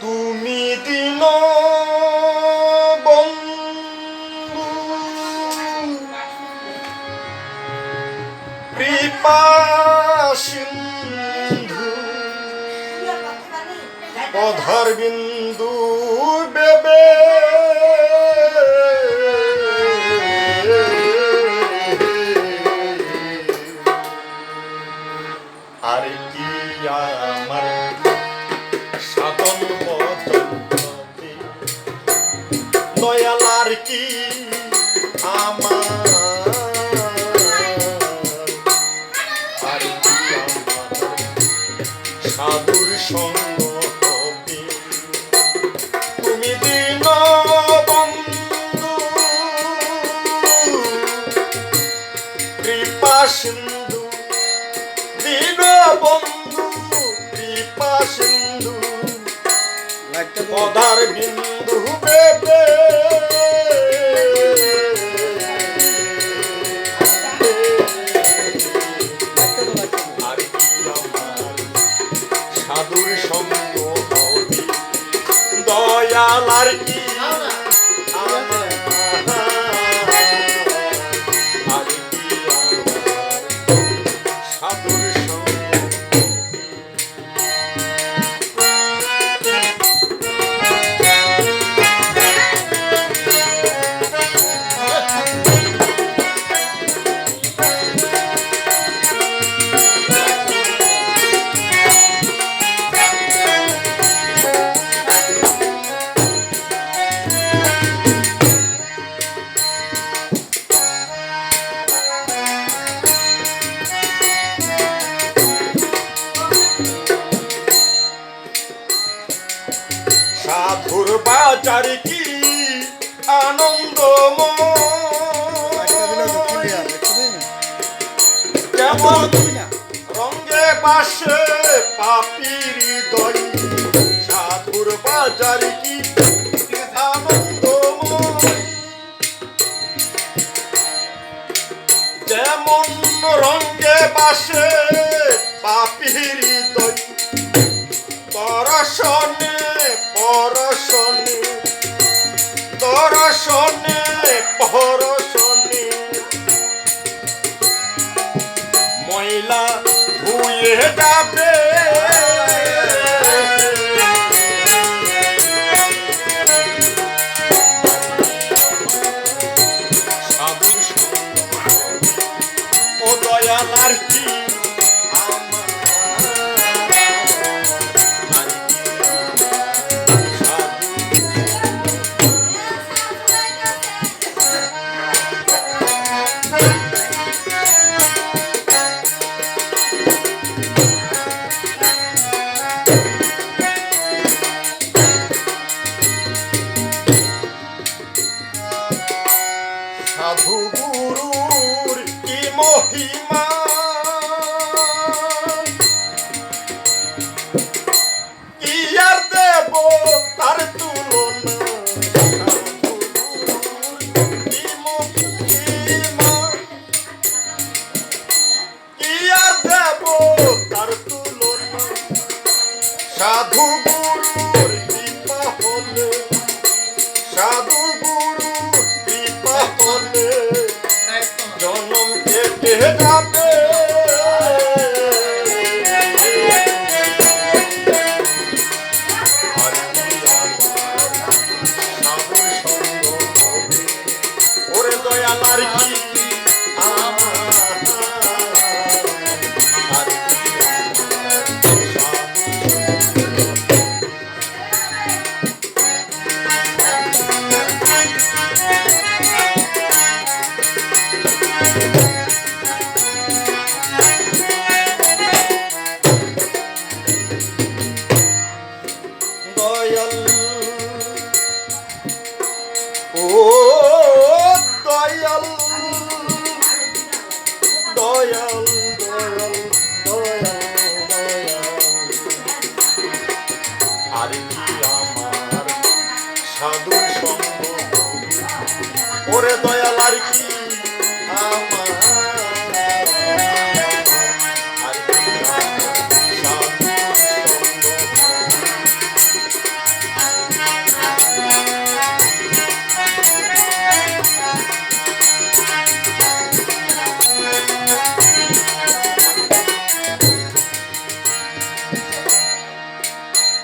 তুমি দিন বন্ধু। কৃপা সিন্ধু। পধার বিন্দু বেবে। দয়াল কি আমার? সাধুর সঙ্গ তুমি দিন বন্ধু সিন্ধু। দিন বন্ধু কৃপা সিন্ধু। পদার বিন্দু আমার সাধুর সঙ্গ দয়াল আর কি সাধুর বাজার কি আনন্দময় কেমন রঙ্গে বাসে পাপির হৃদয় সাধুর বাজার কি আনন্দময় যেমন রঙ্গে বাসে পাপির হৃদয় ধুয়ে যাবে সাধু গুরুর গুরুর কৃপা হলে সাধু গুরু কৃপা হলে জনম কেটে যাবে। কি আমার? সাধুর সঙ্গ ওরে দয়াল আর কি আমার?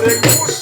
ஒரு கூச